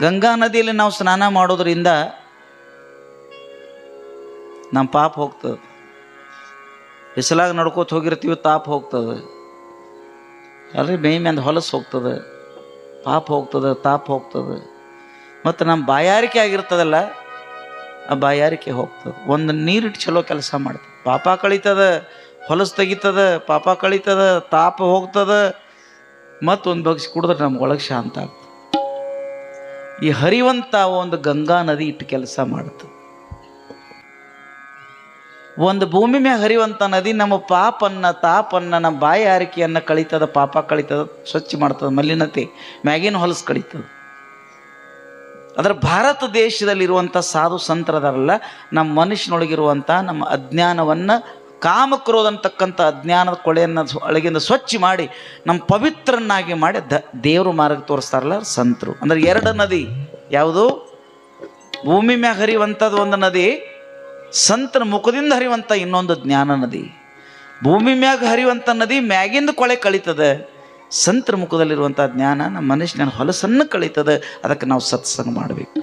ಗಂಗಾ ನದಿಯಲ್ಲಿ ನಾವು ಸ್ನಾನ ಮಾಡೋದ್ರಿಂದ ನಮ್ಮ ಪಾಪ ಹೋಗ್ತದೆ. ಬಿಸಿಲಾಗ ನಡ್ಕೋತ ಹೋಗಿರ್ತೀವಿ, ತಾಪ ಹೋಗ್ತದೆ. ಅಲ್ರಿ ಮೈ ಮ್ಯಾಂದ ಹೊಲಸು ಹೋಗ್ತದೆ. ಪಾಪ ಹೋಗ್ತದೆ, ತಾಪ ಹೋಗ್ತದೆ. ಮತ್ತು ನಮ್ಮ ಬಾಯಾರಿಕೆ ಆಗಿರ್ತದಲ್ಲ, ಆ ಬಾಯಾರಿಕೆ ಹೋಗ್ತದೆ. ಒಂದು ನೀರಿಟ್ಟು ಚಲೋ ಕೆಲಸ ಮಾಡ್ತದೆ. ಪಾಪ ಕಳೀತದೆ, ಹೊಲಸು ತೆಗಿತದ, ಪಾಪ ಕಳೀತದ, ತಾಪ ಹೋಗ್ತದೆ. ಮತ್ತೊಂದು ಬಗ್ಸಿ ಕುಡಿದ್ರೆ ನಮ್ಗೆ ಒಳಗೆ ಶಾಂತ ಆಗ್ತದೆ. ಈ ಹರಿವಂತ ಒಂದು ಗಂಗಾ ನದಿ ಇಟ್ಟು ಕೆಲಸ ಮಾಡುತ್ತೆ. ಒಂದು ಭೂಮಿ ಮ್ಯಾಗ ಹರಿವಂತ ನದಿ ನಮ್ಮ ಪಾಪನ್ನ, ತಾಪನ್ನ, ನಮ್ಮ ಬಾಯಿ ಆರಿಕೆಯನ್ನು ಕಳೀತದ, ಪಾಪ ಕಳೀತದ, ಸ್ವಚ್ಛ ಮಾಡ್ತದ, ಮಲಿನತೆ, ಮ್ಯಾಗಿನ ಹೊಲಸು ಕಳೀತದ. ಅದರ ಭಾರತ ದೇಶದಲ್ಲಿರುವಂಥ ಸಾಧು ಸಂತರದಾರಲ್ಲ ನಮ್ಮ ಮನುಷ್ಯನೊಳಗಿರುವಂಥ ನಮ್ಮ ಅಜ್ಞಾನವನ್ನು ಕಾಮಕ್ರೋಧ ಅಂತಕ್ಕಂಥ ಅಜ್ಞಾನದ ಕೊಳೆಯನ್ನು ಒಳಗಿಂದ ಸ್ವಚ್ಛ ಮಾಡಿ ನಮ್ಮ ಪವಿತ್ರನ್ನಾಗಿ ಮಾಡಿ ದ ದೇವರು ಮಾರ್ಗ ತೋರಿಸ್ತಾರಲ್ಲ ಸಂತರು. ಅಂದ್ರೆ ಎರಡು ನದಿ. ಯಾವುದು? ಭೂಮಿ ಮ್ಯಾಗ ಹರಿಯುವಂಥದ್ದು ಒಂದು ನದಿ, ಸಂತನ ಮುಖದಿಂದ ಹರಿಯುವಂಥ ಇನ್ನೊಂದು ಜ್ಞಾನ ನದಿ. ಭೂಮಿ ಮ್ಯಾಗ ಹರಿಯುವಂಥ ನದಿ ಮ್ಯಾಗಿಂದ ಕೊಳೆ ಕಳೀತದೆ, ಸಂತರ ಮುಖದಲ್ಲಿರುವಂಥ ಜ್ಞಾನ ನಮ್ಮ ಮನುಷ್ಯನ ಹೊಲಸನ್ನು ಕಳೀತದೆ, ಅದಕ್ಕೆ ನಾವು ಸತ್ಸಂಗ ಮಾಡಬೇಕು.